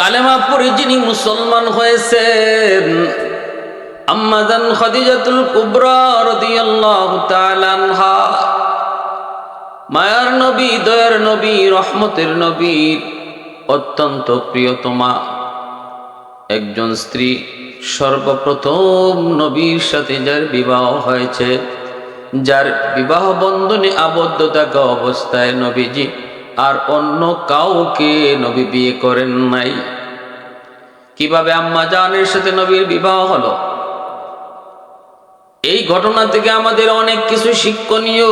কালেমা পড়ে যিনি মুসলমান হয়েছেন আম্মাদান খাদিজাতুল কুবরা রাদিয়াল্লাহু তাআলা আনহা, মায়ার নবী, দয়ার নবী, রহমতের নবী, অত্যন্ত প্রিয়তমা। একজন স্ত্রী সর্বপ্রথম নবীর সাথে যার বিবাহ হয়েছে, যার বিবাহ বন্ধনে আবদ্ধ থাকা অবস্থায় নবীজি আর অন্য কাউকে নবী বিয়ে করেন নাই। কীভাবে আম্মা জানের সাথে নবীর বিবাহ হলো? এই ঘটনা থেকে আমাদের অনেক কিছু শিক্ষণীয়।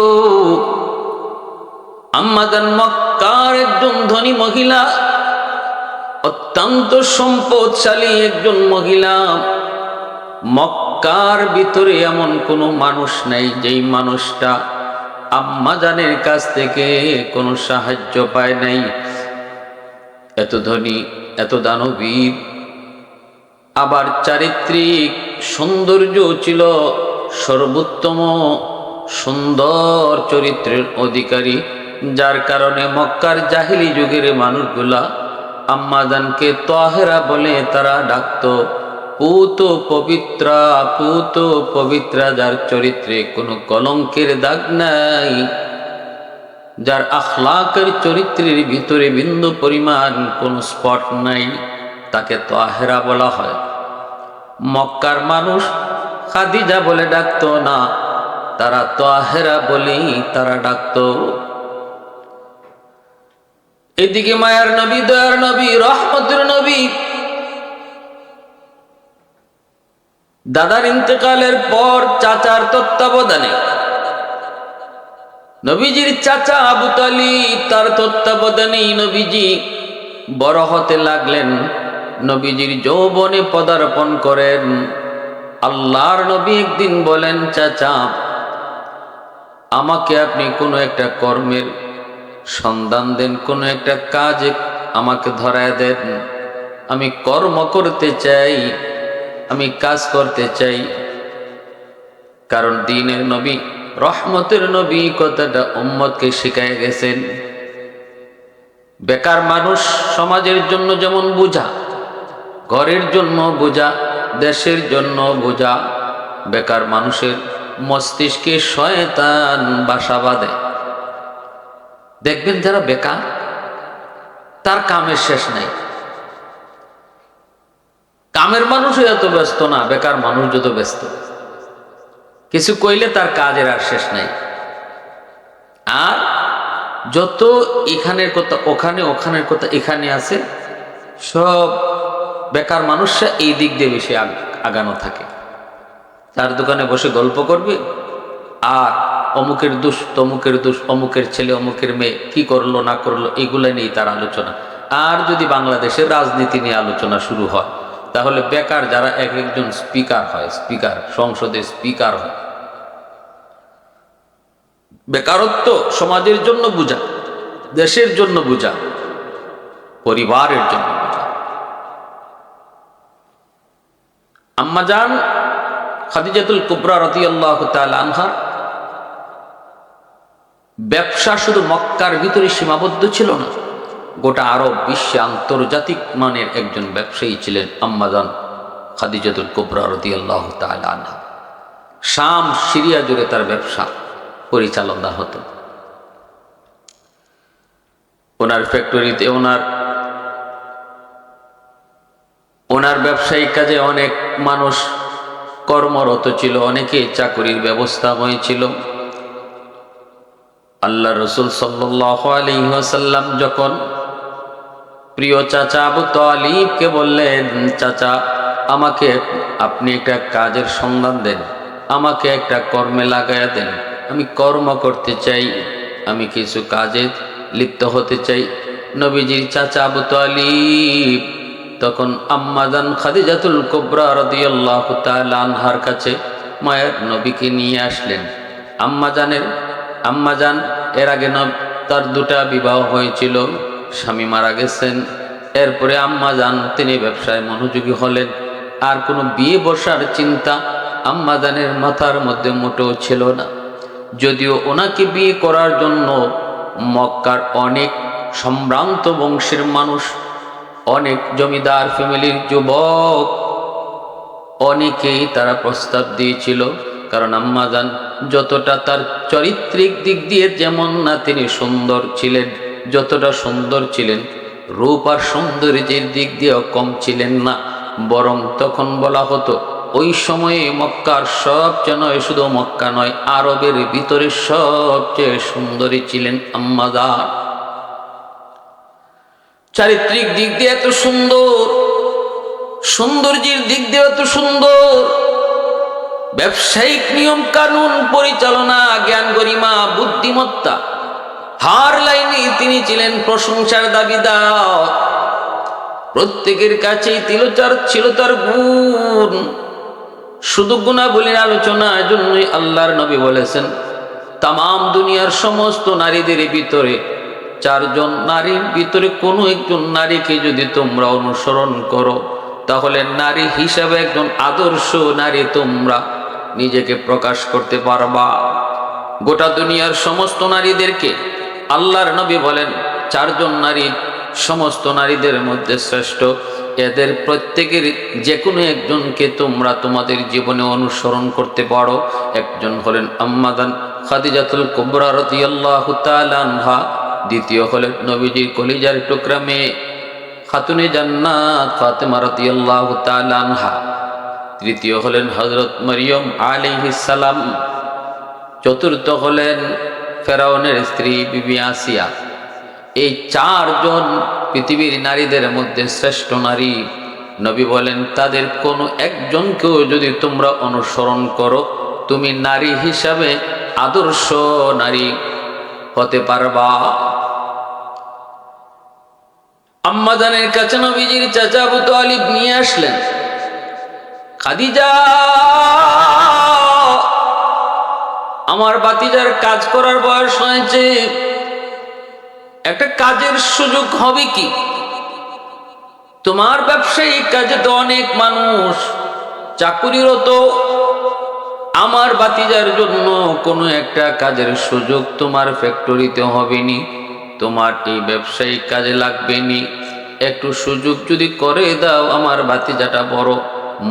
আম্মাদান মক্কার একজন ধনী মহিলা, অত্যন্ত সম্পদশালী একজন মহিলা। মক্কার ভিতরে এমন কোনো মানুষ নেই যেই মানুষটা আম্মাজানের কাছ থেকে কোনো সাহায্য পায় নাই। এত ধনী, এত দানবীর। আবার চারিত্রিক সৌন্দর্য ছিল সর্বোত্তম সুন্দর চরিত্রের অধিকারী, যার কারণে মক্কার জাহিলি যুগের মানুষগুলা আম্মাদানকে তহেরা বলে তারা ডাকত। পুত পবিত্রা পুত পবিত্রা, যার চরিত্রে কোনো কলঙ্কের দাগ নাই। যার আখলাকের চরিত্রের ভিতরে বিন্দু পরিমাণ কোনো স্পট নাই, তাকে তহেরা বলা হয়। মক্কার মানুষ খাদিজা বলে ডাকতো না, তারা তহেরা বলেই তারা ডাকতো। এদিকে মায়ার নবী, দয়ার নবী, রহমতের নবী দাদার ইন্তেকালের পর চাচার তত্ত্বাবধানে, নবীজির চাচা আবু তালিব তার তত্ত্বাবধানেই নবীজি বড় হতে লাগলেন। নবীজির যৌবনে পদার্পণ করেন। আল্লাহর নবী একদিন বলেন, চাচা, আমাকে আপনি কোনো একটা কর্মের সন্ধান দেন, কোনো একটা কাজ আমাকে ধরায় দেন। আমি কর্ম করতে চাই আমি কাজ করতে চাই। কারণ দিনের নবী, রহমতের নবী কথাটা উম্মতকে শিখায় গেছেন। বেকার মানুষ সমাজের জন্য যেমন বোঝা, ঘরের জন্য বোঝা, দেশের জন্য বোঝা, বেকার মানুষের মস্তিষ্কে শয়তান বাসা বাঁধে। দেখবেন যারা বেকার, তার কামের শেষ নাই। কামের মানুষও এত ব্যস্ত না, বেকার মানুষ যত ব্যস্ত। কিছু কইলে তার কাজের আর শেষ নাই। আর যত এখানের কথা, ওখানে, ওখানের কথা এখানে আছে, সব বেকার মানুষরা এই দিক দিয়ে বেশি আগানো থাকে। তার দোকানে বসে গল্প করবে, আর অমুকের দোষ, তমুকের দোষ, অমুকের ছেলে, অমুকের মেয়ে, কি করল, না করল এগুলো নিয়েই তার আলোচনা। আর যদি বাংলাদেশের রাজনীতি নিয়ে আলোচনা শুরু হয় তাহলে বেকার যারা এক একজন স্পিকার হয়, স্পিকার, সংসদের স্পিকার হয়। বেকারত্ব সমাজের জন্য বোঝা, দেশের জন্য বোঝা, পরিবারের জন্য বোঝা। আম্মাজান খাদিজাতুল কুবরা রতি আল্লাহ ব্যবসা শুধু মক্কার ভিতরে সীমাবদ্ধ ছিল না। গোটা আরব বিশ্বে আন্তর্জাতিক মানের একজন ব্যবসায়ী ছিলেন আম্মাদান খাদিজাতুল কুবরা রতি আল্লাহ আনহা। শাম, সিরিয়া জুড়ে তার ব্যবসা পরিচালনা হতো। ওনার ফ্যাক্টরিতে ওনার ওনার ব্যবসায়িক কাজে অনেক মানুষ কর্মরত ছিল অনেকে চাকরির ব্যবস্থা হয়েছিল আল্লাহ রসুল সাল্লাহ সাল্লাসাল্লাম যখন প্রিয় চাচা আবু তালিবকে বললেন, চাচা, আমাকে আপনি একটা কাজের সন্ধান দেন, আমাকে একটা কর্মে লাগাইয়া দেন। আমি কর্ম করতে চাই, আমি কিছু কাজে লিপ্ত হতে চাই। নবীজির চাচা আবু তালিব তখন আম্মাদান খাদিজাতুল কোবরা রদিয়াল্লাহ আনহার কাছে মায়ের নবীকে নিয়ে আসলেন। আম্মাজানের আম্মাজান এর আগে তার দুটা বিবাহ হয়েছিল। স্বামী মারা গেছেন। এরপরে আম্মাজান তিনি ব্যবসায় মনোযোগী হলেন। আর কোনো বিয়ে বসার চিন্তা আম্মাজানের মাথার মধ্যে মোটেও ছিল না। যদিও ওনাকে বিয়ে করার জন্য মক্কার অনেক সম্ভ্রান্ত বংশের মানুষ, অনেক জমিদার ফ্যামিলির যুবক, অনেকেই তারা প্রস্তাব দিয়েছিল। কারণ আম্মাজান যতটা তার চরিত্রিক দিক দিয়ে যেমন না, তিনি সুন্দর ছিলেন। যতটা সুন্দর ছিলেন, রূপ আর সৌন্দর্যের দিক দিয়েও কম ছিলেন না। বরং তখন বলা হতো, ওই সময়ে মক্কার সবচেয়ে নয় শুধু মক্কা নয়, আরবের ভিতরে সবচেয়ে সুন্দরী ছিলেন আম্মাজান। চারিত্রিক দিক দিয়ে এত সুন্দর, সৌন্দর্যের দিক দিয়ে এত সুন্দর, ব্যবসায়িক নিয়ম কানুন পরিচালনা জ্ঞান গরিমা বুদ্ধিমত্তা হার লাইনে, তিনি ছিলেন প্রশংসার দাবিদার। প্রত্যেকের কাছেই তিলচার ছিল তার গুণ। শুধু গুণাবলীর আলোচনার জন্যই আল্লাহর নবী বলেছেন তাম দুনিয়ার সমস্ত নারীদের ভিতরে চারজন নারীর ভিতরে কোনো একজন নারীকে যদি তোমরা অনুসরণ করো, তাহলে নারী হিসাবে একজন আদর্শ নারী তোমরা নিজেকে প্রকাশ করতে পারবা। গোটা দুনিয়ার সমস্ত নারীদেরকে আল্লাহর নবী বলেন, চারজন নারী, সমস্ত নারীদের মধ্যে শ্রেষ্ঠ। এদের প্রত্যেকের যে কোনো একজনকে তোমরা তোমাদের জীবনে অনুসরণ করতে পারো। একজন হলেন আম্মাদান খাদিজাতুল কুবরা রতিয়াল্লাহু দ্বিতীয় হলেন নবীজির কলিজার টুকরা মেয়ে খাতুনে জান্নাত ফাতেমা রাদিয়াল্লাহু তাআলা আনহা। তৃতীয় হলেন হযরত মরিয়ম আলাইহিস সালাম। চতুর্থ হলেন ফেরাউনের স্ত্রী বিবি আসিয়া। এই চারজন পৃথিবীর নারীদের মধ্যে শ্রেষ্ঠ নারী। নবী বলেন, তাদের কোনো একজনকেও যদি তোমরা অনুসরণ করো, তুমি নারী হিসাবে আদর্শ নারী হতে পারবা। আম্মাদানের কাছে নবীজির চাচা আবু তালিব নিয়ে আসলেন। খাদিজা আমার বাতিজার কাজ করার বয়স হয়েছে। একটা কাজের সুযোগ হবে কি? তোমার ব্যবসায়িক কাজে তো অনেক মানুষ চাকুরিরত আমার বাতিজার জন্য কোনো একটা কাজের সুযোগ তোমার ফ্যাক্টরিতে হবে নি তোমার এই ব্যবসায়িক কাজে লাগবে নি একটু সুযোগ যদি করে দাও, আমার বাতিজাটা বড়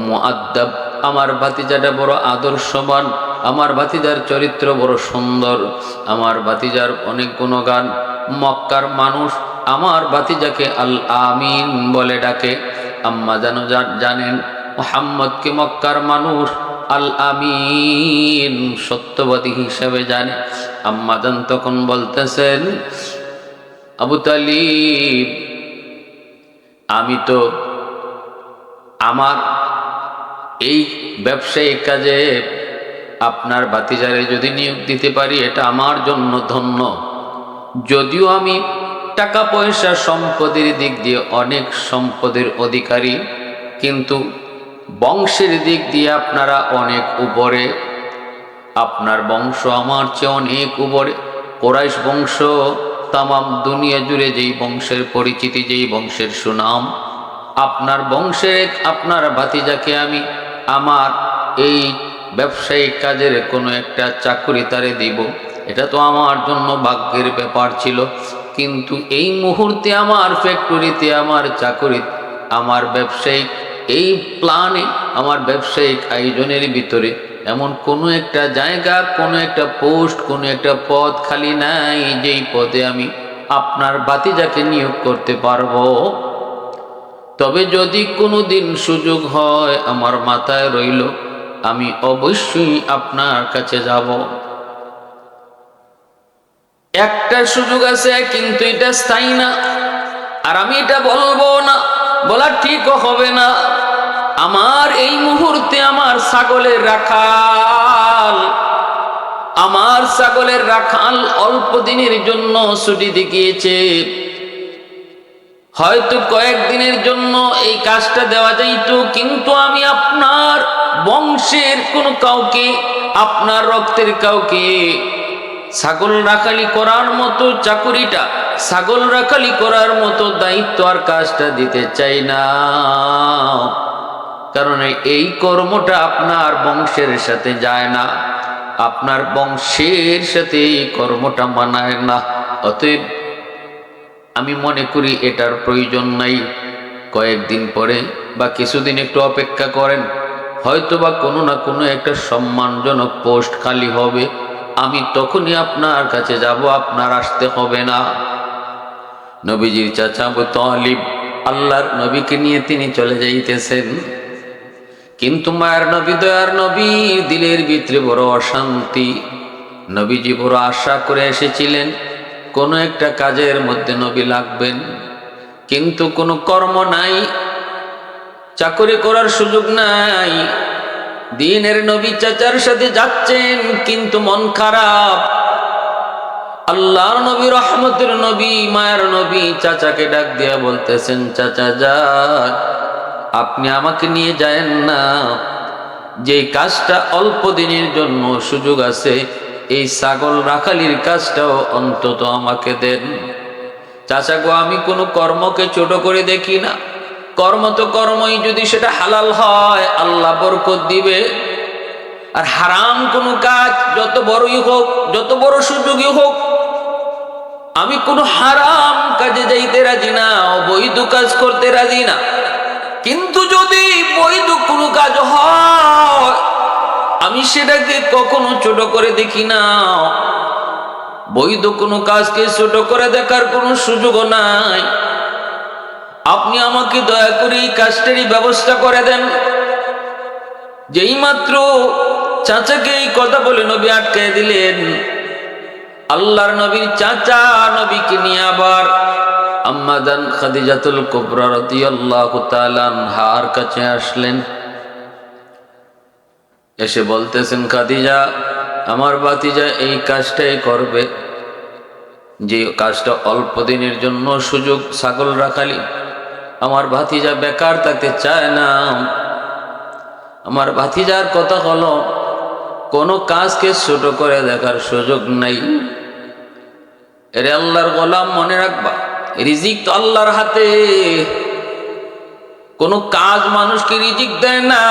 মুআদ্দাব, আমার বাতিজাটা বড় আদর্শবান। আমার বাতিজার চরিত্র বড় সুন্দর। আমার বাতিজার অনেক গুণগান। মক্কার মানুষ আমার বাতিজাকে আল আমিন বলে ডাকে। আম্মা যেন জানেন মোহাম্মদকে মক্কার মানুষ আল আমিন সত্যবাদী হিসাবে জানে। আম্মা আম্মাদান তখন বলতেছেন, আবু তালিব, আমি তো আমার এই ব্যবসায়িক কাজে আপনার বাতিজারে যদি নিয়োগ দিতে পারি, এটা আমার জন্য ধন্য। যদিও আমি টাকা পয়সা সম্পদের দিক দিয়ে অনেক সম্পদের অধিকারী, কিন্তু বংশের দিক দিয়ে আপনারা অনেক উপরে। আপনার বংশ আমার চেয়ে অনেক উপরে। কোরাইশ বংশ তামাম দুনিয়া জুড়ে যেই বংশের পরিচিতি, যেই বংশের সুনাম, আপনার বংশের, আপনার ভাতিজাকে আমি, আমার এই ব্যবসায়িক কাজের কোনো একটা চাকরি তারে দিব। এটা তো আমার জন্য ভাগ্যের ব্যাপার ছিল। কিন্তু এই মুহূর্তে আমার ফ্যাক্টরিতে আমার চাকরি, আমার ব্যবসায়িক এই প্ল্যানে আমার ব্যবসায়িক আয়োজনের ভিতরে এমন কোনো একটা জায়গা, কোনো একটা পোস্ট কোনো একটা পদ খালি নাই, যেই পদে আমি আপনার বাতিজাকে নিয়োগ করতে পারব। তবে যদি কোনো দিন সুযোগ হয়, আমার মাথায় রইল আমি অবশ্যই আপনার কাছে যাব। একটা সুযোগ আছে, কিন্তু এটা স্থায়ী না। আর আমি এটা বলব না, বলা ঠিকও হবে না। আমার এই মুহূর্তে আমার ছাগলের রাখাল, আমার ছাগলের রাখাল অল্প দিনের জন্য ছুটি দেখিয়েছে। হয়তো কয়েকদিনের জন্য এই কাজটা দেওয়া যাইত, কিন্তু আমি আপনার বংশের কোনো কাউকে, আপনার রক্তের কাউকে, ছাগল রাখালি করার মতো চাকুরিটা, ছাগল রাখালি করার মতো দায়িত্ব আর কাজটা দিতে চাই না। কারণ এই কর্মটা আপনার বংশের সাথে যায় না। আপনার বংশের সাথে এই কর্মটা মানায় না। অতএব আমি মনে করি এটার প্রয়োজন নাই। কয়েকদিন পরে বা কিছুদিন একটু অপেক্ষা করেন। হয়তো বা কোনো না কোনো একটা সম্মানজনক পোস্ট খালি হবে। আমি তখনই আপনার কাছে যাব, আপনার আসতে হবে না। নবীজির চাচা আবু আল্লাহর নবীকে নিয়ে তিনি চলে যাইতেছেন। কিন্তু মায়ের নবী, দয়ার নবী, দিলের ভিতরে বড় অশান্তি। নবীজি বড় আশা করে এসেছিলেন, কোনো একটা কাজের মধ্যে নবী লাগবেন। কিন্তু কোনো কর্ম নাই চাকরি করার সুযোগ নাই। দিনের নবী চাচার সাথে যাচ্ছেন, কিন্তু মন খারাপ। আল্লাহর নবী, রহমতের নবী, মায়ের নবী চাচাকে ডাক দিয়া বলতেছেন, চাচা যা আপনি আমাকে নিয়ে যায়েন না। যে কাজটা অল্প দিনের জন্য সুযোগ আছে, এই ছাগল রাখালির কাজটাও অন্তত আমাকে দেন। চাচা গো, আমি কোনো কর্মকে ছোট করে দেখি না। কর্ম তো কর্মই, যদি সেটা হালাল হয়, আল্লাহ বরকত দিবে। আর হারাম কোনো কাজ, যত বড়ই হোক, যত বড় সুযোগই হোক, আমি কোনো হারাম কাজে যাইতে রাজি না, অবৈধ কাজ করতে রাজি না। কিন্তু যদি বৈধ কোনো কাজ হয়, আমি সেটাকে কখনো ছোট করে দেখি না। বৈধ কোনো কাজকে ছোট করে দেখার কোনো সুযোগও নাই। আপনি আমাকে দয়া করে এই কাজটারই ব্যবস্থা করে দেন। যেই মাত্র চাচাকে এই কথা বলে নবী আটকে দিলেন, আল্লাহর নবীর চাচা নবীকে নিয়ে আবার আম্মাদান খাদিজাতুল কুবরা রাদিয়াল্লাহু তাআলা হার কাছে আসলেন। এসে বলতেছেন, খাদিজা, আমার বাতিজা এই কাজটাই করবে। যে কাজটা অল্প দিনের জন্য সুযোগ ছাগল রাখালি আমার ভাতিজা বেকার থাকতে চায় না। আমার ভাতিজার কথা হলো, কোনো কাজকে ছোট করে দেখার সুযোগ নাই। এরে আল্লাহর গোলাম মনে রাখবা, রিজিক তো আল্লাহর হাতে। কোনো কাজ মানুষকে রিজিক দেয় না,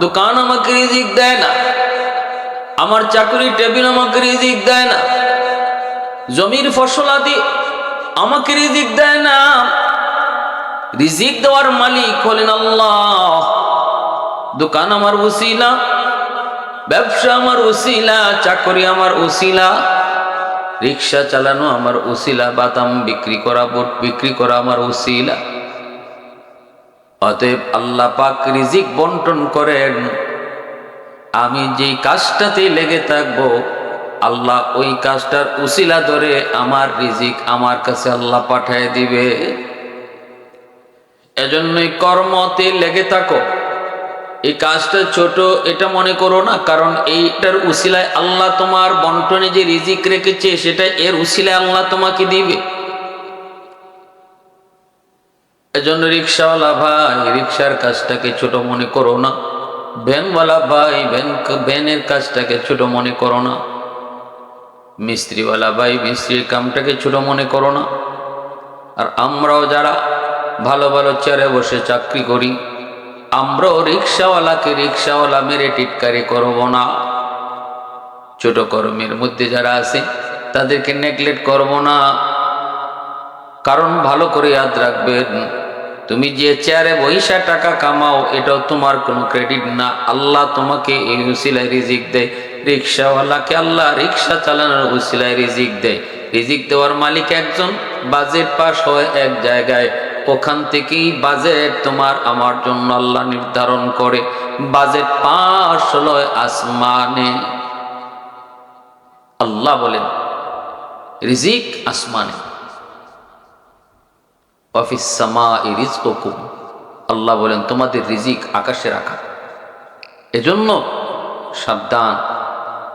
দোকান আমাকে রিজিক দেয় না, আমার চাকরি টেবিল আমাকে রিজিক দেয় না, জমির ফসল আদি আমাকে রিজিক দেয় না। রিজিক দেওয়ার মালিক হলেন আল্লাহ। দোকান আমার উসিলা, ব্যবসা আমার উসিলা, চাকরি আমার উসিলা, রিক্সা চালানো আমার উসিলা, বাদাম বিক্রি করা, বুট বিক্রি করা আমার উসিলা। অতএব আল্লাহ পাক রিজিক বন্টন করেন। আমি যেই কাজটাতে লেগে থাকব, আল্লাহ ওই কাজটার উসিলা ধরে আমার রিজিক আমার কাছে আল্লাহ পাঠায় দিবে। এজন্যই কর্মতে লেগে থাকো। এই কাজটা ছোট, এটা মনে করো না, কারণ এইটার উসিলায় আল্লাহ তোমার বন্টনে যে রিজিক রেখেছে, সেটা এর উসিলায় আল্লাহ তোমাকে দিবে। এজন্য রিক্সাওয়ালা ভাই, রিক্সার কাজটাকে ছোট মনে করো না। ভ্যানওয়ালা ভাই, ভ্যান, ভ্যানের কাজটাকে ছোট মনে করো না। মিস্ত্রিওয়ালা ভাই, মিস্ত্রির কামটাকে ছোট মনে করো না। আর আমরাও যারা ভালো ভালো চেয়ারে বসে চাকরি করি। আমরাও রিক্সাওয়ালাকে রিক্সাওয়ালা মেরে টিটকারি করব না। ছোট কর্মের মধ্যে যারা আছে, তাদেরকে নেগলেক্ট করব না। কারণ ভালো করে ইয়াদ রাখবেন, তুমি যে চেয়ারে বৈশা টাকা কামাও, এটাও তোমার কোনো ক্রেডিট না। আল্লাহ তোমাকে এই উসিলায় রিজিক দেয়। রিক্সাওয়ালাকে আল্লাহ রিক্সা চালানোর উসিলায় রিজিক দেয়। রিজিক দেওয়ার মালিক একজন, বাজেট পাস হয় এক জায়গায়। ওখান থেকেই বাজেট তোমার আমার জন্য আল্লাহ নির্ধারণ করে। বাজেট পাস হলো আসমানে। আল্লাহ বলেন, রিজিক আসমানে। আল্লাহ বলেন, তোমাদের রিজিক আকাশে রাখা। এজন্য সাবধান।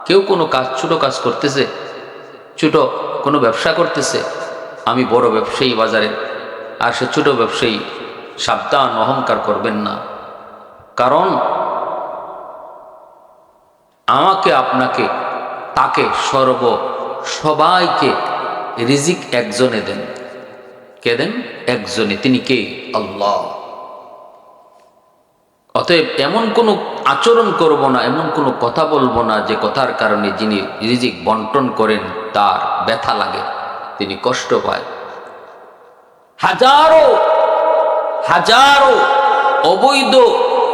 কেউ কোনো কাজ, ছোট কাজ করতেছে, ছোট কোনো ব্যবসা করতেছে, আমি বড় ব্যবসায়ী বাজারে আর সে ছোট ব্যবসায়ী সাবধান, অহংকার করবেন না। কারণ আমাকে, আপনাকে, তাকে, সর্ব সবাইকে রিজিক একজনে দেন। কে দেন? একজনে। তিনি কে? আল্লাহ। অতএব এমন কোনো আচরণ করব না, এমন কোনো কথা বলব না যে কথার কারণে যিনি রিজিক বন্টন করেন, তার ব্যথা লাগে, তিনি কষ্ট পায়। হাজারো হাজারো অবৈধ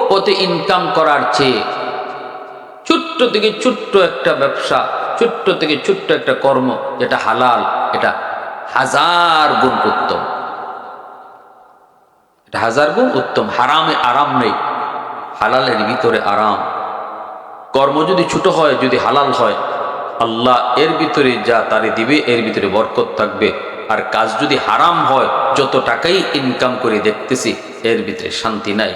পথে ইনকাম করার চেয়ে ছোট্ট থেকে ছোট্ট একটা ব্যবসা, ছোট্ট থেকে ছোট্ট একটা কর্ম যেটা হালাল, এটা হাজার গুণ উত্তম। এটা হাজার গুণ উত্তম, হারামে আরাম নেই, হালালের ভিতরে আরাম। কর্ম যদি ছোট হয়, যদি হালাল হয়, আল্লাহ এর ভিতরে যা তারে দিবে, এর ভিতরে বরকত থাকবে। আর কাজ যদি হারাম হয়, যত টাকাই ইনকাম করে দেখতেছি, এর ভিতরে শান্তি নাই।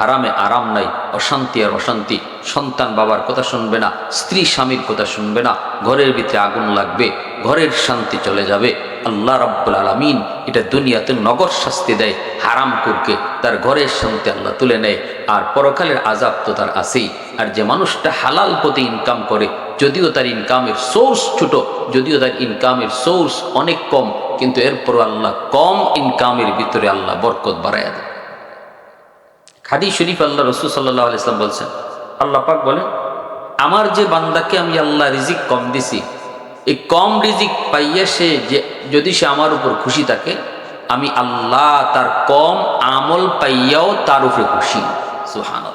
হারামে আরাম নাই, অশান্তি আর অশান্তি। সন্তান বাবার কথা শুনবে না, স্ত্রী স্বামীর কথা শুনবে না, ঘরের ভিতরে আগুন লাগবে, ঘরের শান্তি চলে যাবে। আল্লাহ রাব্বুল আলমিন এটা দুনিয়াতে নগর শাস্তি দেয়, হারাম কুরকে। তার ঘরের শান্তি আল্লাহ তুলে নেয়, আর পরকালের আজাব তো তার আছেই। আর যে মানুষটা হালাল পথে ইনকাম করে যদিও তার ইনকামের সোর্স ছোট, যদিও তার ইনকামের সোর্স অনেক কম, কিন্তু এরপর আল্লাহ কম ইনকামের ভিতরে আল্লাহ বরকত বাড়াইয়া দেয় খাদি শরীফ আল্লাহ রসুল সাল্লাহ ইসলাম বলছেন, আল্লাহ পাক বলেন, আমার যে বান্দাকে আমি আল্লাহ রিজিক কম দিছি, এই কম রিজিক পাইয়া সে যে, যদি সে আমার উপর খুশি থাকে, আমি আল্লাহ তার কম আমল পাইয়াও তার উপরে খুশি। সুহান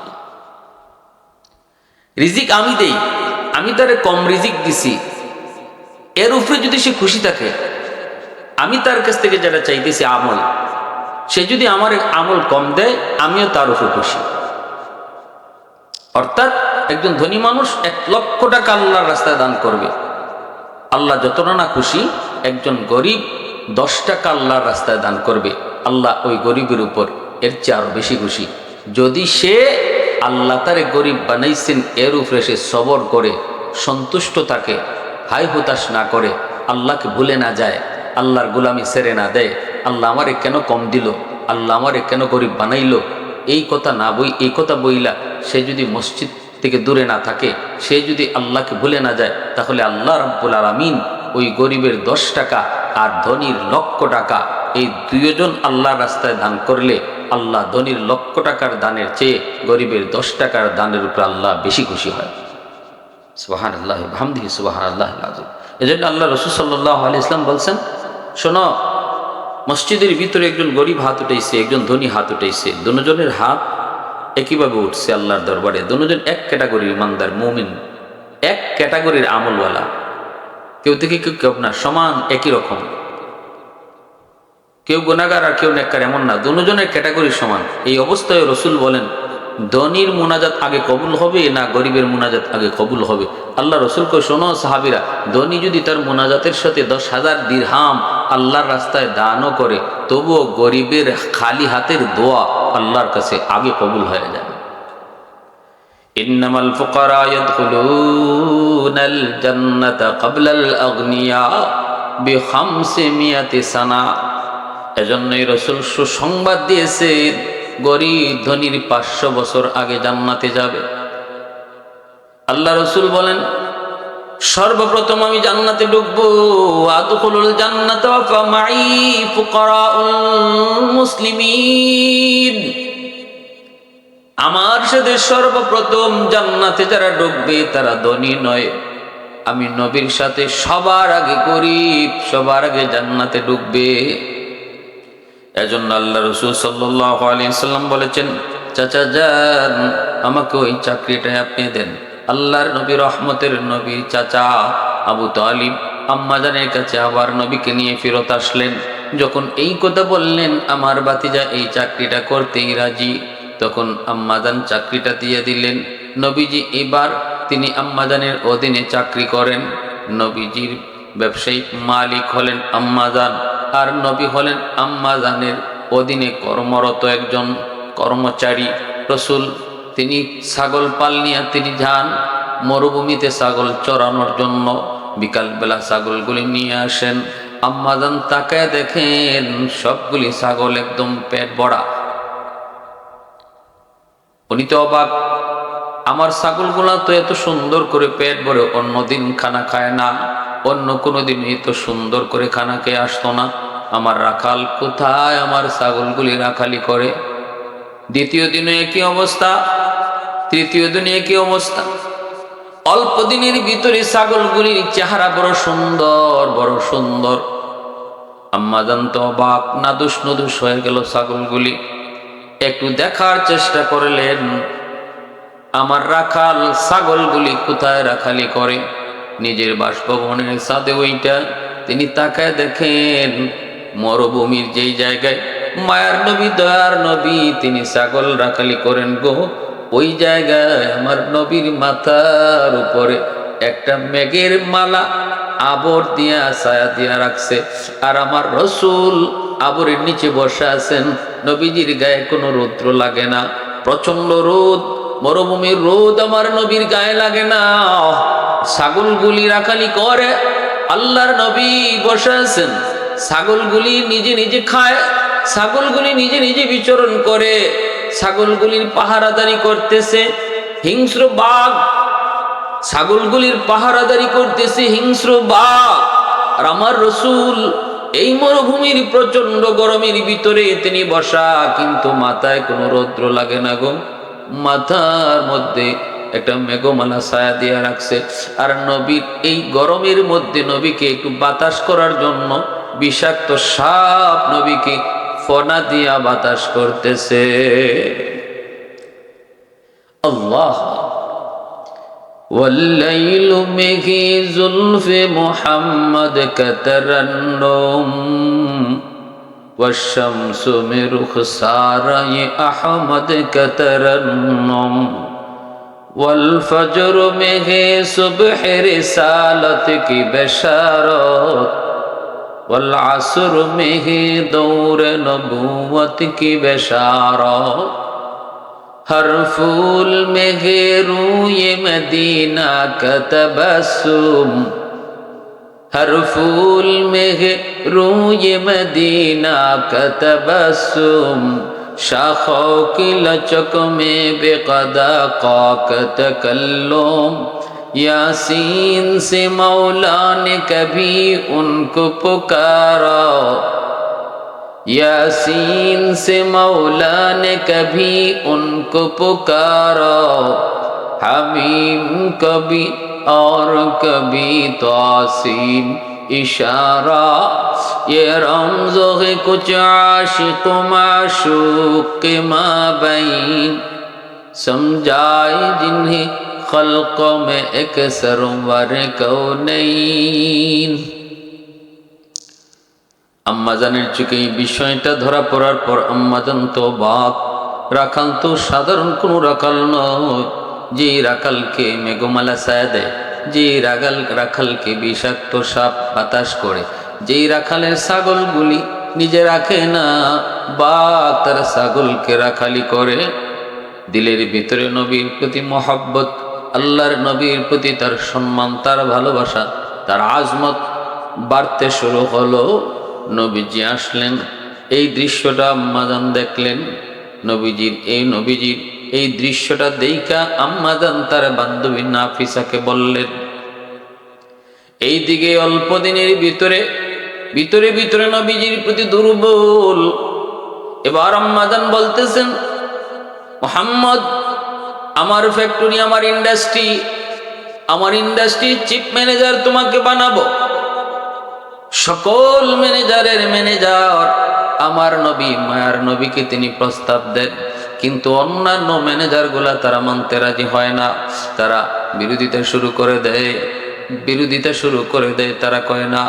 রিজিক আমি দেই আমি তারে কম রিজিক দিছি। এর উপরে যদি সে খুশি থাকে, আমি তার কাছ থেকে যেটা চাইতেছি আমল, সে যদি আমার আমল কম দেয়, আমিও তার উপর খুশি। অর্থাৎ একজন ধনী মানুষ এক লক্ষ টাকা আল্লাহর রাস্তায় দান করবে। আল্লাহ যতটা না খুশি, একজন গরিব দশ টাকা আল্লাহর রাস্তায় দান করবে। আল্লাহ ওই গরিবের উপর এর চেয়ে আরও বেশি খুশি। যদি সে আল্লাহ তারে গরিব বানাইছেন, এর উপরে সে সবর করে, সন্তুষ্ট থাকে হাই হতাশ না করে, আল্লাহকে ভুলে না যায়, আল্লাহর গুলামি সেরে না দেয়, আল্লাহ আমারে কেন কম দিল, আল্লাহ আমারে কেন গরিব বানাইলো? এই কথা না বই, এই কথা বইলা সে যদি মসজিদ থেকে দূরে না থাকে, সে যদি আল্লাহকে ভুলে না যায়, তাহলে আল্লাহ রাব্বুল আলমিন ওই গরিবের দশ টাকা আর ধনির লক্ষ টাকা এই দুইজন আল্লাহর রাস্তায় দান করলে আল্লাহ ধনির লক্ষ টাকার দানের চেয়ে গরিবের দশ টাকার দানের উপর আল্লাহ বেশি খুশি হয়। সুবাহান আল্লাহ হামদি সুবাহান আল্লাহ আজম এই জন্য আল্লাহ রসুল সাল্লাহ আলি ইসলাম বলছেন, শোনো, মসজিদের ভিতরে একজন গরিব হাত উঠেছে একজন ধনী হাত উঠেছে দুজনের হাত একইভাবে উঠছে আল্লাহর দরবারে। দুজন এক ক্যাটাগরির ইমানদার, মুমিন। এক ক্যাটাগরির আমলওয়ালা। কেউ থেকে কেউ কেউ না সমান একই রকম? কেউ গুণাগার আর কেউ নেককার এমন না দুজনের ক্যাটাগরি সমান এই অবস্থায় রসুল বলেন ধনির মুনাজাত আগে কবুল হবে না গরিবের মুনাজাত আগে কবুল হবে আল্লাহ রসুলকে শোনো সাহাবিরা ধনী যদি তার মুনাজাতের সাথে দশ হাজার দিরহাম আল্লাহর রাস্তায় দানও করে তবুও গরিবের খালি হাতের দোয়া আল্লাহর কাছে আগে কবুল হয়ে যাবে إنما الفقراء يدخلون الجنة قبل الأغنياء بخمسمائة سنة এজন্যই রসুল সুসংবাদ দিয়েছে, গরিব ধনির পাঁচশো বছর আগে জান্নাতে যাবে। আল্লাহ রসুল বলেন, সর্বপ্রথম আমি জান্নাতে ঢুকবো। আদখুলুল জান্নাত মুসলিমিন। আমার সাথে সর্বপ্রথম জান্নাতে যারা ঢুকবে, তারা ধনী নয়। আমি নবীর সাথে সবার আগে গরিব, সবার আগে জান্নাতে ঢুকবে। এজন্য আল্লাহ রসুল সাল্লাম বলেছেন, চাচা যান, আমাকে ওই চাকরিটা আপনি দেন। আল্লাহর নবী, রহমতের নবী চাচা আবু তালিব আম্মাজানের কাছে আবার নবীকে নিয়ে ফেরত আসলেন। যখন এই কথা বললেন, আমার বাতিজা এই চাকরিটা করতেই রাজি। তখন আম্মাজান চাকরিটা দিয়ে দিলেন। নবীজি এবার তিনি আম্মাজানের অধীনে চাকরি করেন। নবীজির ব্যবসায়িক মালিক হলেন আম্মাজান, আর নবী হলেন আম্মাজানের অধীনে কর্মরত একজন কর্মচারী। রসুল, তিনি ছাগল পাল নিয়ে তিনি যান মরুভূমিতে ছাগল চড়ানোর জন্য। বিকালবেলা ছাগলগুলি নিয়ে আসেন। আম্মাজান তাকে দেখেন সবগুলি ছাগল একদম পেট ভরা। উনি তো অবাক আমার ছাগলগুলা তো এত সুন্দর করে পেট ভরে অন্যদিন খানা খায় না, অন্য কোনো দিন এত সুন্দর করে খানা খেয়ে আসতো না। আমার রাখাল কোথায়? আমার ছাগলগুলি রাখালি করে। দ্বিতীয় দিনে একই অবস্থা, তৃতীয় দিনে একই অবস্থা। অল্প দিনের ভিতরে ছাগলগুলির চেহারা বড় সুন্দর বড় সুন্দর। আম্মা জানত অবাক নাদুস নদুস হয়ে গেল ছাগলগুলি। একটু দেখার চেষ্টা করলেন আমার রাখাল ছাগলগুলি কোথায় রাখালি করে? নিজের বাসভবনের সাথে ওইটা। তিনি তাকায় দেখেন মরুভূমির যেই জায়গায় মায়ার নবী, দয়ার নবী তিনি ছাগল রাখালি করেন গো। ওই জায়গায় আমার নবীর মাথার উপরে একটা মেঘের মালা আবর দিয়া, ছায়া দিয়া রাখছে। আর আমার রসুল আবরের নিচে বসে আছেন। নবীজির গায়ে কোনো রৌদ্র লাগে না। প্রচণ্ড রোদ মরুভূমির রোদ আমার নবীর গায়ে লাগে না। ছাগলগুলি রাখালি করে, আল্লাহর নবী বসে আছেন। ছাগলগুলি নিজে নিজে খায়, ছাগলগুলি নিজে নিজে বিচরণ করে, ছাগলগুলির পাহারাদারি করতেছে, হিংস্র বাঘ। ছাগলগুলির পাহারাদারি করতেছে হিংস্র বাঘ। আর আমার রসুল এই মরুভূমির প্রচণ্ড গরমের ভিতরে তিনি বসা, কিন্তু মাথায় কোনো রৌদ্র লাগে না গো। মাথার মধ্যে একটা মেঘমালা ছায়া দিয়া রাখছে আর নবীর এই গরমের মধ্যে নবীকে একটু বাতাস করার জন্য বিষাক্ত সাপ নবীকে ফনা দিয়া বাতাস করতেছে আল্লাহ والليل مه زلف محمد كترنم والشمس مرخساري أحمد كترنم والفجر مه صبح رسالتك بشارات والعصر مه دور نبوتك بشارات ہر پھول میں ہے روئے مدینہ کا تبسم ہر پھول میں ہے روح مدینہ کا تبسم شاخوں کی لچک میں بے قدا کا تکلم یاسین سے مولا نے کبھی ان کو پکارا یاسین سے مولا نے کبھی ان کو پکارا حمیم کبھی اور کبھی توسیم اشارہ یہ رمز ہے کچھ عاشق معشوق مابین سمجھائے جنہیں خلق میں ایک سرور کونین আম্মাজানের চোখে এই বিষয়টা ধরা পড়ার পর আম্মাজান তো বাপ রাখাল তো সাধারণ কোনো রাখাল নয় যে রাখালকে মেঘমালা ছায়া দেয় যে রাগাল রাখালকে বিষাক্ত সাপ বাতাস করে। যেই রাখালের ছাগলগুলি নিজে রাখে না, বা তার ছাগলকে রাখালি করে, দিলের ভিতরে নবীর প্রতি মহাব্বত, আল্লাহর নবীর প্রতি তার সম্মান, তার ভালোবাসা, তার আজমত বাড়তে শুরু হলো। নবীজি আসলেন, এই দৃশ্যটা আম্মাদান দেখলেন। নবীজির, এই নবীজির এই দৃশ্যটা দেইকা আম্মাদান তার বান্ধবী নাফিসাকে বললেন, এই দিকে অল্প দিনের ভিতরে ভিতরে ভিতরে নবীজির প্রতি দুর্বল। এবার আম্মাদান বলতেছেন, মোহাম্মদ, আমার ফ্যাক্টরি, আমার ইন্ডাস্ট্রি, আমার ইন্ডাস্ট্রির চিফ ম্যানেজার তোমাকে বানাবো। সকল ম্যানেজারের ম্যানেজার আমার নবী, মায়ার নবীকে তিনি প্রস্তাব দেন। কিন্তু অন্যান্য ম্যানেজারগুলা তারা মানতে রাজি হয় না। তারা বিরোধিতা শুরু করে দেয়, বিরোধিতা শুরু করে দেয় তারা কয় না,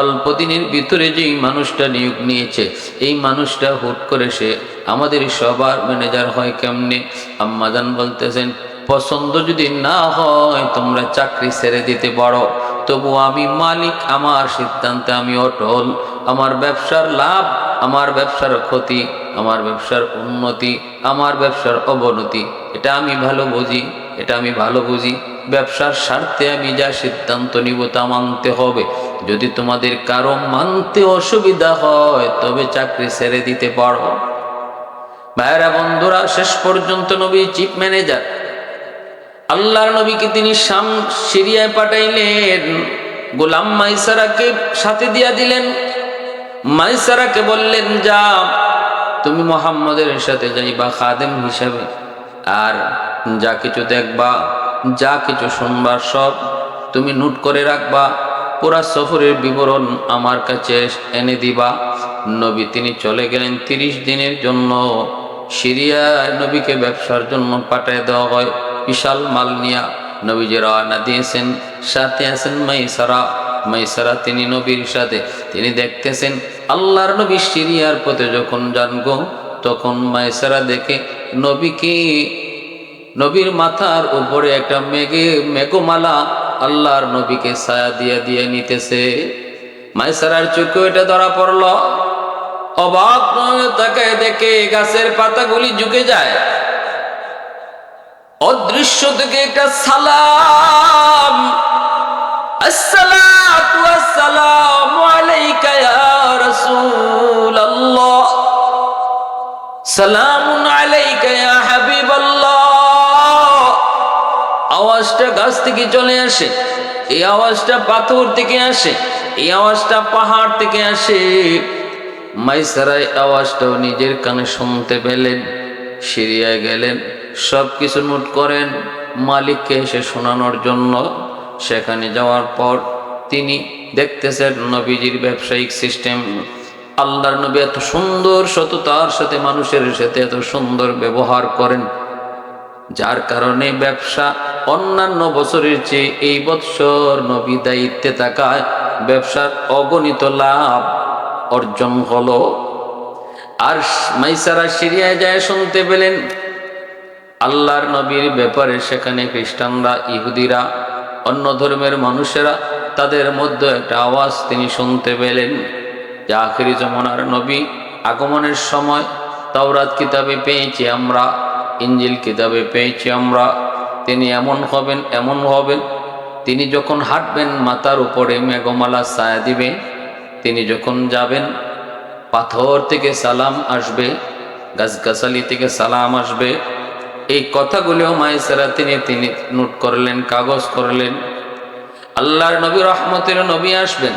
অল্প দিনের ভিতরে যেই মানুষটা নিয়োগ নিয়েছে, এই মানুষটা হুট করে সে আমাদের সবার ম্যানেজার হয় কেমনে? আম্মাজান বলতেছেন, পছন্দ যদি না হয় তোমরা চাকরি ছেড়ে দিতে পারো, তবু আমি মালিক, আমার সিদ্ধান্তে আমি অটল। আমার ব্যবসার লাভ, আমার ব্যবসার ক্ষতি, আমার ব্যবসার উন্নতি, আমার ব্যবসার অবনতি। এটা আমি ভালো বুঝি, এটা আমি ভালো বুঝি। ব্যবসার স্বার্থে আমি যা সিদ্ধান্ত নিব তা মানতে হবে। যদি তোমাদের কারও মানতে অসুবিধা হয়, তবে চাকরি ছেড়ে দিতে পারো। ভাইয়েরা, বন্ধুরা, শেষ পর্যন্ত নবী চিফ ম্যানেজার। আল্লাহর নবীকে তিনি শাম, সিরিয়ায় পাঠাইলেন। গোলাম মাইসারাকে সাথে দিয়া দিলেন। মাইসারাকে বললেন যা তুমি মোহাম্মদের সাথে যাইবা, খাদেম হিসাবে। আর যা কিছু দেখবা, যা কিছু শুনবার সব তুমি নোট করে রাখবা। পুরা সফরের বিবরণ আমার কাছে এনে দিবা। নবী তিনি চলে গেলেন তিরিশ দিনের জন্য। সিরিয়ায় নবীকে ব্যবসার জন্য পাঠিয়ে দেওয়া হয়, বিশাল মাল নিয়া। নবীজি রওনা দিয়েছেন, সাথে আছেন মাইসারা। মাইসারা, তিনি নবীর সাথে, তিনি দেখতেছেন আল্লাহর নবী সিরিয়ার পথে যখন জানগো তখন মাইসারা দেখে নবীকে, নবীর মাথার উপরে একটা মেঘে, মেঘমালা আল্লাহর নবীকে ছায়া দিয়ে দিয়ে নিতেছে। মাইসারার চোখে এটা ধরা পড়ল। অবাক নয় তাকে দেখে গাছের পাতাগুলি ঝুঁকে যায়। অদৃশ্য থেকে একটা সালাম আসসালাতু আসসালামু আলাইকা ইয়া রাসূলুল্লাহ। সালামুন আলাইকা ইয়া আওয়াজটা গাছ থেকে চলে আসে, এই আওয়াজটা পাথর থেকে আসে, এই আওয়াজটা পাহাড় থেকে আসে। মাইসারাই আওয়াজটাও নিজের কানে শুনতে পেলেন, সিরিয়ায় গেলেন সব কিছু নোট করেন, মালিককে এসে শোনানোর জন্য সেখানে যাওয়ার পর তিনি দেখতেছেন নবীজির ব্যবসায়িক সিস্টেম। আল্লাহর নবী এত সুন্দর সততার সাথে মানুষের সাথে এত সুন্দর ব্যবহার করেন, যার কারণে ব্যবসা অন্যান্য বছরের চেয়ে এই বৎসর নবী দায়িত্বে থাকায় ব্যবসার অগণিত লাভ অর্জন হলো। আর মাইসারা সিরিয়ায় যায় শুনতে পেলেন, আল্লাহর নবীর ব্যাপারে সেখানে খ্রিস্টানরা, ইহুদিরা অন্য ধর্মের মানুষেরা তাদের মধ্যে একটা আওয়াজ তিনি শুনতে পেলেন। যে আখেরি জমানার নবী আগমনের সময় তাওরাত কিতাবে পেয়েছি আমরা ইঞ্জিল কিতাবে পেয়েছি আমরা। তিনি এমন হবেন এমন হবেন। তিনি যখন হাঁটবেন, মাথার উপরে মেঘমালা ছায়া দিবে। তিনি যখন যাবেন, পাথর থেকে সালাম আসবে, গাছগাছালি থেকে সালাম আসবে। এই কথাগুলিও মায়েসারা তিনি তিনি নোট করলেন, কাগজ করলেন। আল্লাহর নবী রহমতের নবী আসবেন।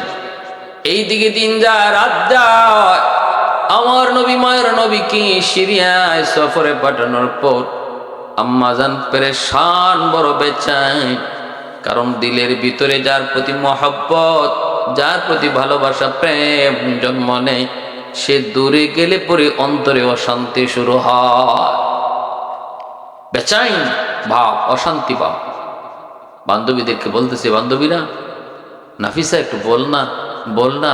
এই দিকে দিন যায়, রাত যায়। আমার নবী, মায়ের নবী কি সিরিয়ায় সফরে পাঠানোর পর আম্মাজান পেরেশান বড় বেচাই কারণ দিলের ভিতরে যার প্রতি মহাব্বত, যার প্রতি ভালোবাসা, প্রেম জন্ম নেয়, সে দূরে গেলে পরে অন্তরে অশান্তি শুরু হয়। বেচাইন ভাব, অশান্তি ভাব। বান্ধবীদেরকে বলতেছে, বান্ধবীরা, নাফিসা একটু বল না বল না,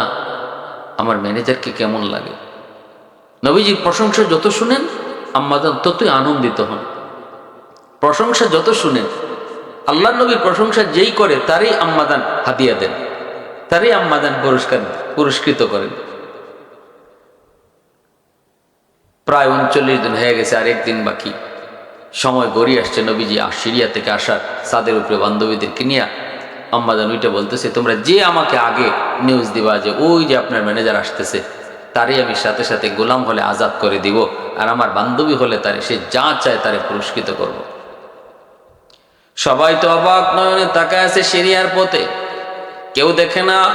আমার ম্যানেজারকে কেমন লাগে? নবীজির প্রশংসা যত শুনেন আম্মাদান ততই আনন্দিত হন। প্রশংসা যত শুনেন আল্লাহ নবীর প্রশংসা যেই করে, তারই আম্মাদান হাতিয়া দেন, তারই আম্মাদান পুরস্কার, পুরস্কৃত করেন। প্রায় উনচল্লিশ দিন হয়ে গেছে আরেক দিন বাকি। সময় গড়িয়ে আসছে নবীজি সিরিয়া থেকে আসার সাদের উপরে বান্ধবীদেরকে নিয়ে। আম্মাজান ওইটা বলতেছে, তোমরা যে আমাকে আগে নিউজ দিবা যে ওই যে আপনার ম্যানেজার আসতেছে, তারই আমি সাথে সাথে গোলাম হলে আজাদ করে দিব, আর আমার বান্ধবী হলে তারে, সে যা চায় তারে পুরস্কৃত করব। সবাই তো অবাক নয়নে তাকায় আছে সিরিয়ার পথে। কেউ দেখে না।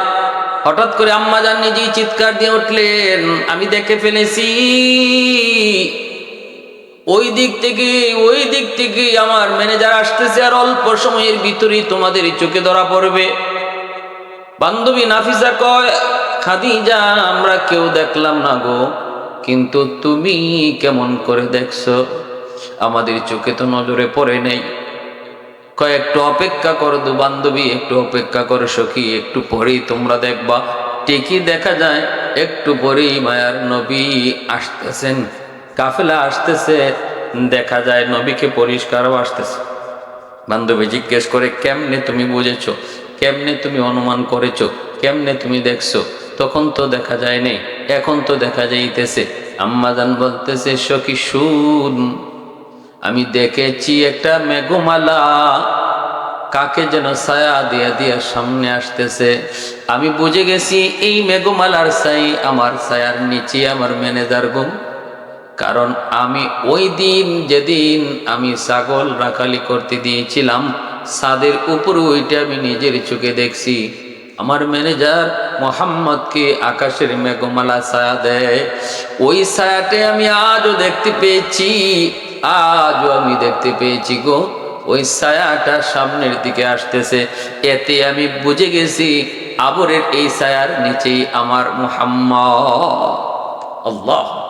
হঠাৎ করে আম্মাজান নিজেই চিৎকার দিয়ে উঠলেন, আমি দেখে ফেলেছি। ওই দিক থেকে, ওই দিক থেকে আমার ম্যানেজার আসতেছে আর অল্প সময়ের ভিতরেই তোমাদের চোখে ধরা পড়বে। বান্ধবী নাফিসা কয়, খাদিজা, আমরা কেউ দেখলাম না গো, কিন্তু তুমি কেমন করে দেখছ? আমাদের চোখে তো নজরে পড়ে নেই। কয়, একটু অপেক্ষা করো দু বান্ধবী, একটু অপেক্ষা করো সখী, একটু পরেই তোমরা দেখবা। ঠিকই দেখা যায়, একটু পরেই মায়ার নবী আসতেছেন। কাফেলা আসতেছে, দেখা যায় নবীকে পরিষ্কারও আসতেছে। বান্ধবী জিজ্ঞেস করে, কেমনে তুমি বুঝেছ? কেমনে তুমি অনুমান করেছ? কেমনে তুমি দেখছ? তখন তো দেখা যায় নেই, এখন তো দেখা যাইতেছে। আম্মাজান বলতেছে, সখী, শুন, আমি দেখেছি একটা মেঘমালা। কাকে যেন ছায়া দিয়া দিয়া সামনে আসতেছে। আমি বুঝে গেছি, এই মেঘমালার ছাই আমার ছায়ার নিচে আমার ম্যানেজার গুম কারণ আমি ওই দিন যেদিন আমি ছাগল রাখালি করতে দিয়েছিলাম, ছাদের উপর ওইটা আমি নিজের চোখে দেখছি। আমার ম্যানেজার মোহাম্মদকে আকাশের মেঘমালা ছায়া দেয়। ওই ছায়াটে আমি আজও দেখতে পেয়েছি, আজও আমি দেখতে পেয়েছি গো। ওই ছায়াটা সামনের দিকে আসতেছে, এতে আমি বুঝে গেছি আবরের এই ছায়ার নিচেই আমার মোহাম্মদ। আল্লাহ।